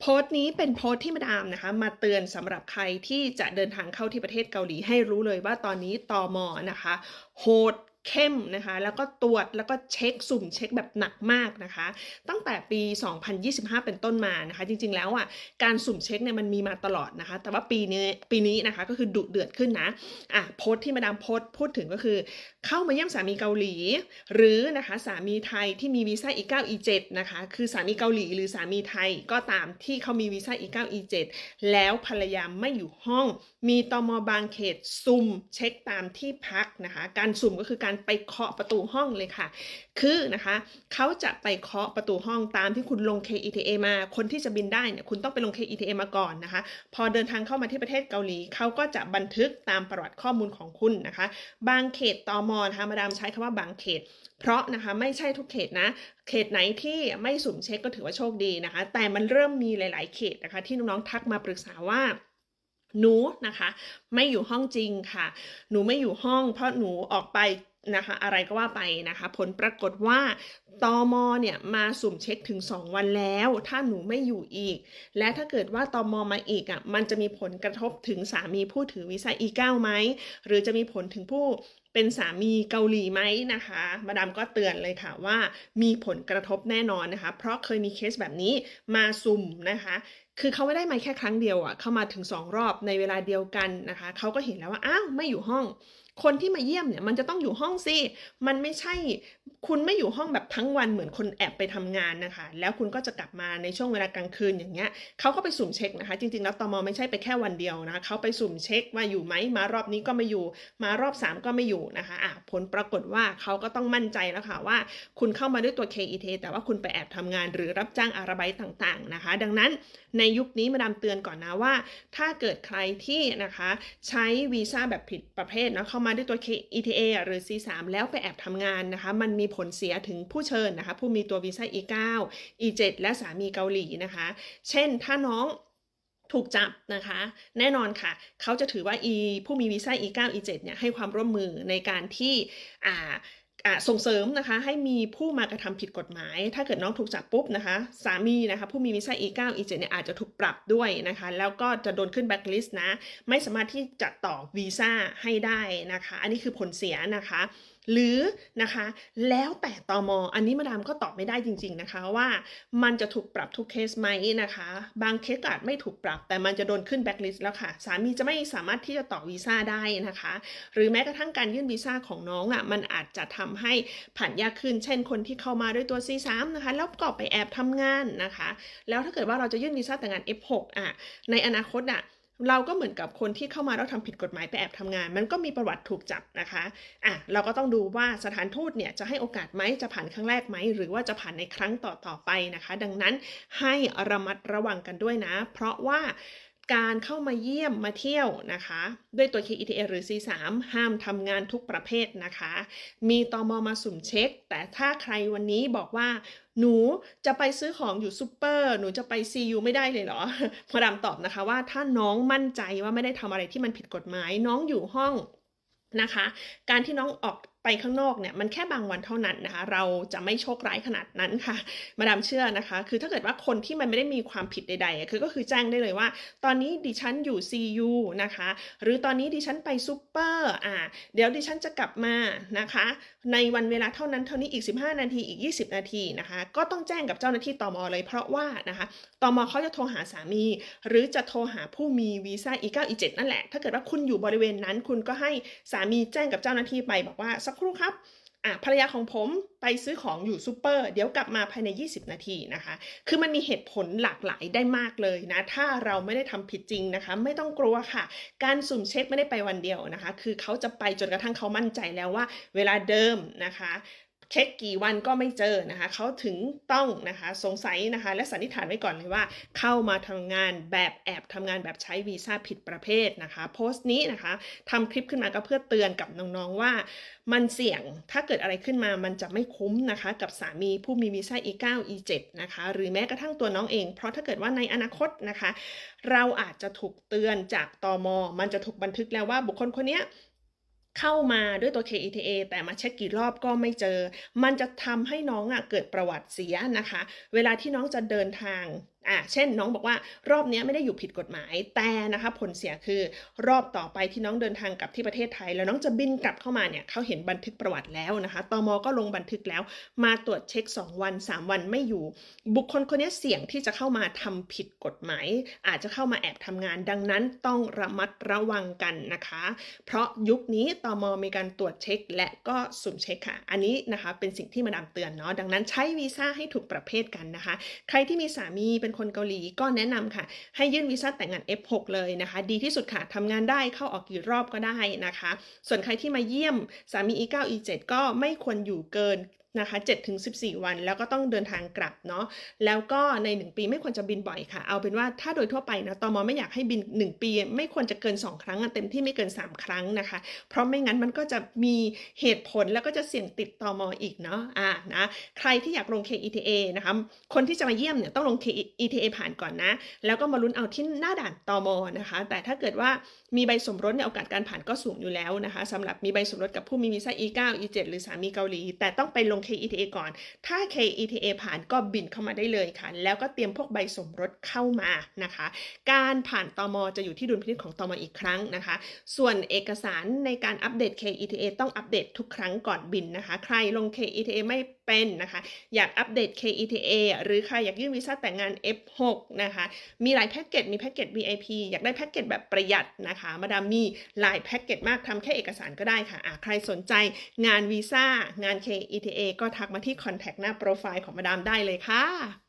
โพสต์นี้เป็นโพสต์ที่มาดามนะคะ มาเตือนสำหรับใครที่จะเดินทางเข้าที่ประเทศเกาหลีให้รู้เลยว่าตอนนี้ตมนะคะ โหด เข้มนะคะแล้วก็ตรวจแล้วก็เช็คสุ่มเช็คแบบหนักมากนะคะ ตั้งแต่ปี 2025 เป็นต้นมานะคะ จริงๆแล้วอะการสุ่มเช็คเนี่ยมันมีมาตลอดนะคะ แต่ว่าปีนี้ปีนี้นะคะก็คือดุเดือดขึ้นนะอะโพสต์ที่มาดามโพสต์พูดถึงก็คือ เข้ามาเยี่ยมสามีเกาหลี หรือนะคะสามีไทยที่มีวีซ่า E9 E7 นะคะคือสามีเกาหลีหรือสามีไทยก็ตามที่เขามีวีซ่า E9 E7 แล้วภรรยาไม่อยู่ห้อง มีตมบางเขตซุ่มเช็คตามที่พักนะคะ การสุ่มก็คือการไปเคาะประตูห้องเลยค่ะ คือนะคะเขาจะไปเคาะประตูห้องตามที่คุณลง KETA มา คนที่จะบินได้เนี่ยคุณต้องไปลง KETA มาก่อนนะคะ พอเดินทางเข้ามาที่ประเทศเกาหลีเขาก็จะบันทึกตามประวัติข้อมูลของคุณนะคะ บางเขตตอมนะคะมาดามใช้คำว่าบางเขต เพราะนะคะไม่ใช่ทุกเขตนะ เขตไหนที่ไม่สุ่มเช็คก็ถือว่าโชคดีนะคะ แต่มันเริ่มมีหลาย ๆ เขตนะคะ ที่น้องๆทักมาปรึกษาว่าหนูนะคะ ไม่อยู่ห้องจริงค่ะ หนูไม่อยู่ห้องเพราะหนูออกไป นะคะอะไรก็ว่าไปนะคะ ผลปรากฏว่าตอมเนี่ยมาสุ่มเช็คถึง 2 วันแล้ว ถ้าหนูไม่อยู่อีก และถ้าเกิดว่าตอมมาอีกอะมันจะมีผลกระทบถึงสามีผู้ถือวีซ่า E9 ไหมหรือจะมีผลถึงผู้เป็นสามีเกาหลีไหมนะคะ มาดามก็เตือนเลยค่ะว่ามีผลกระทบแน่นอนนะคะ เพราะเคยมีเคสแบบนี้มาสุ่มนะคะ คือเขาไม่ได้มาแค่ครั้งเดียวอะเข้ามาถึง 2 รอบในเวลาเดียวกันนะคะเขาก็เห็นแล้วว่าอ้าวไม่อยู่ห้อง คนที่มาเยี่ยมเนี่ยมันจะต้องอยู่ห้องสิ มันไม่ใช่ คุณไม่อยู่ห้องแบบทั้งวันเหมือนคนแอบไปทำงานนะคะ แล้วคุณก็จะกลับมาในช่วงเวลากลางคืนอย่างเงี้ยเขาก็ไปสุ่มเช็คนะคะ จริงๆแล้วตมไม่ใช่ไปแค่วันเดียวนะคะเขาไปสุ่มเช็คว่าอยู่ไหมมารอบนี้ก็ไม่อยู่ มารอบ 3 ก็ไม่อยู่นะคะอะผลปรากฏว่าเขาก็ต้องมั่นใจแล้วค่ะว่า คุณเข้ามาด้วยตัว KET แต่ว่าคุณไปแอบทำงาน หรือรับจ้างอาราบต์ต่างๆนะคะ ดังนั้นในยุคนี้มาดามเตือนก่อนนะว่า ถ้าเกิดใครที่นะคะ ใช้วีซ่าแบบผิดประเภทนะเข้ามาด้วยตัว ETA หรือ C3 แล้วไปแอบทำงานนะคะ มันมีผลเสียถึงผู้เชิญนะคะ ผู้มีตัววีซ่า E9 E7 และสามีเกาหลีนะคะ เช่นถ้าน้องถูกจับนะคะ แน่นอนค่ะ เขาจะถือว่า E ผู้มีวีซ่า E9 E7 เนี่ยให้ความร่วมมือในการที่อ่าอ่า ส่งเสริมนะคะให้มีผู้มากระทำผิดกฎหมาย ถ้าเกิดน้องถูกจับปุ๊บนะคะสามีนะคะผู้มีวีซ่า E9 E7 เนี่ยอาจจะถูกปรับด้วยนะคะแล้วก็จะโดนขึ้นแบ็คลิสต์นะไม่สามารถที่จะต่อวีซ่าให้ได้นะคะ อันนี้คือผลเสียนะคะ หรือนะคะแล้วแต่ตอมออันนี้มาดามก็ตอบไม่ได้จริง ๆนะคะว่ามันจะถูกปรับทุกเคสไหมนะคะ บางเคสอาจไม่ถูกปรับ แต่มันจะโดนขึ้นแบ็คลิสต์แล้วค่ะ สามีจะไม่สามารถที่จะต่อวีซ่าได้นะคะ หรือแม้กระทั่งการยื่นวีซ่าของน้องอะมันอาจจะทำให้ผ่านยากขึ้น เช่นคนที่เข้ามาด้วยตัว C3 นะคะแล้วก็ไปแอบทำงานนะคะ แล้วถ้าเกิดว่าเราจะยื่นวีซ่าแต่งงาน F6 อะในอนาคตอะ เราก็เหมือนกับคนที่เข้ามาแล้วทำผิดกฎหมายไปแอบทำงาน มันก็มีประวัติถูกจับนะคะอะเราก็ต้องดูว่าสถานทูตเนี่ยจะให้โอกาสไหมจะผ่านครั้งแรกไหม หรือว่าจะผ่านในครั้งต่อๆไปนะคะ ดังนั้นให้ระมัดระวังกันด้วยนะ เพราะว่า การเข้ามาเยี่ยมมาเที่ยวนะคะ ด้วยตัว KETA หรือ C3 ห้ามทำงานทุกประเภทนะคะ มีตอมมาสุ่มเช็ค แต่ถ้าใครวันนี้บอกว่า หนูจะไปซื้อของอยู่ซูเปอร์หนูจะไป CU ไม่ได้เลยเหรอมาดามตอบนะคะว่าถ้าน้องมั่นใจว่าไม่ได้ทำอะไรที่มันผิดกฎหมายน้องอยู่ห้องนะคะ การที่น้องออก ไปข้างนอกเนี่ยมันแค่บางวันเท่านั้นนะคะ เราจะไม่โชคร้ายขนาดนั้นค่ะ มาดามเชื่อนะคะ คือถ้าเกิดว่าคนที่มันไม่ได้มีความผิดใดๆอะคือก็คือแจ้งได้เลยว่า ตอนนี้ดิฉันอยู่ CU นะคะ หรือตอนนี้ดิฉันไปซูเปอร์อ่าเดี๋ยวดิฉันจะกลับมานะคะ ในวันเวลาเท่านั้นเท่านี้อีก 15 นาทีอีก 20 นาทีนะคะ ก็ต้องแจ้งกับเจ้าหน้าที่ตอมอเลย เพราะว่านะคะตอมอเขาจะโทรหาสามี หรือจะโทรหาผู้มีวีซ่า E9 E7 นั่นแหละ ถ้าเกิดว่าคุณอยู่บริเวณนั้น คุณก็ให้สามีแจ้งกับเจ้าหน้าที่ไปบอกว่าสักครู่ครับอะภรรยาของผมไปซื้อของอยู่ซูเปอร์ เดี๋ยวกลับมาภายใน 20 นาทีนะคะ คือมันมีเหตุผลหลากหลายได้มากเลยนะ ถ้าเราไม่ได้ทำผิดจริงนะคะ ไม่ต้องกลัวค่ะ การสุ่มเช็คไม่ได้ไปวันเดียวนะคะ คือเขาจะไปจนกระทั่งเขามั่นใจแล้วว่า เวลาเดิมนะคะ เช็คกี่วันก็ไม่เจอนะคะเขาถึงต้องนะคะสงสัยนะคะ และสันนิษฐานไว้ก่อนเลยว่า เข้ามาทำงานแบบแอบทำงานแบบใช้วีซ่าผิดประเภทนะคะ โพสต์นี้นะคะทำคลิปขึ้นมาก็เพื่อเตือนกับน้องๆว่า มันเสี่ยงถ้าเกิดอะไรขึ้นมามันจะไม่คุ้มนะคะ กับสามีผู้มีวีซ่า E9 E7 นะคะหรือแม้กระทั่งตัวน้องเอง เพราะถ้าเกิดว่าในอนาคตนะคะ เราอาจจะถูกเตือนจากตมมันจะถูกบันทึกแล้วว่าบุคคลคนนี้ เข้ามาด้วยตัว KETA แต่มาเช็คกี่รอบก็ไม่เจอ มันจะทำให้น้องอะเกิดประวัติเสียนะคะ เวลาที่น้องจะเดินทาง อ่าเช่นน้องบอกว่ารอบนี้ไม่ได้อยู่ผิดกฎหมาย แต่นะคะผลเสียคือรอบต่อไปที่น้องเดินทางกลับที่ประเทศไทย แล้วน้องจะบินกลับเข้ามาเนี่ยเขาเห็นบันทึกประวัติแล้วนะคะตมก็ลงบันทึกแล้ว มาตรวจเช็ค 2 วัน 3 วันไม่อยู่ บุคคลคนนี้เสี่ยงที่จะเข้ามาทำผิดกฎหมาย อาจจะเข้ามาแอบทำงาน ดังนั้นต้องระมัดระวังกันนะคะ เพราะยุคนี้ตมมีการตรวจเช็ค และก็สุ่มเช็คค่ะ อันนี้นะคะเป็นสิ่งที่มาดามเตือนเนาะดังนั้นใช้วีซ่าให้ถูกประเภทกันนะคะ ใครที่มีสามีเป็นคนเกาหลีก็แนะนำค่ะ ให้ยื่นวีซ่าแต่งงาน F6 เลยนะคะ ดีที่สุดค่ะทำงานได้เข้าออกกี่รอบก็ได้นะคะ ส่วนใครที่มาเยี่ยมสามี E9 E7 ก็ไม่ควรอยู่เกิน นะคะ7-14 วัน แล้วก็ต้องเดินทางกลับเนาะแล้วก็ใน 1 ปีไม่ควรจะบินบ่อยค่ะ เอาเป็นว่าถ้าโดยทั่วไปนะตอมไม่อยากให้บิน 1 ปี ไม่ควรจะเกิน 2 ครั้งเต็มที่ไม่เกิน 3 ครั้งนะคะ เพราะไม่งั้นมันก็จะมีเหตุผลแล้วก็จะเสี่ยงติดตอมออีกเนาะอ่านะใครที่อยากลง KETA นะคะคนที่จะมาเยี่ยมเนี่ยต้องลง KETA ผ่านก่อนนะ แล้วก็มาลุ้นเอาที่หน้าด่านตอมนะคะ แต่ถ้าเกิดว่ามีใบสมรสเนี่ยโอกาสการผ่านก็สูงอยู่แล้วนะคะสำหรับมีใบสมรสกับผู้มีวีซ่า E9 E7 หรือสามีเกาหลี แต่ต้องไปลง KETA ก่อน ถ้า KETA ผ่านก็บินเข้ามาได้เลยค่ะ แล้วก็เตรียมพวกใบสมรสเข้ามานะคะ การผ่านตมจะอยู่ที่ดุลพินิจของตมอีกครั้งนะคะ ส่วนเอกสารในการอัปเดต KETA ต้องอัปเดตทุกครั้งก่อนบินนะคะ ใครลง KETA ไม่ เป็นนะคะ อยากอัปเดต KETA หรือใครอยากยื่นวีซ่าแต่งงาน F6 นะคะ มีหลายแพ็กเกจ มีแพ็กเกจ VIP อยากได้แพ็กเกจแบบประหยัดนะคะ มาดามมีหลายแพ็กเกจมากทำแค่เอกสารก็ได้ค่ะะใครสนใจงานวีซ่างาน KETA ก็ทักมาที่ contact หน้าโปรไฟล์ของมาดามได้เลยค่ะ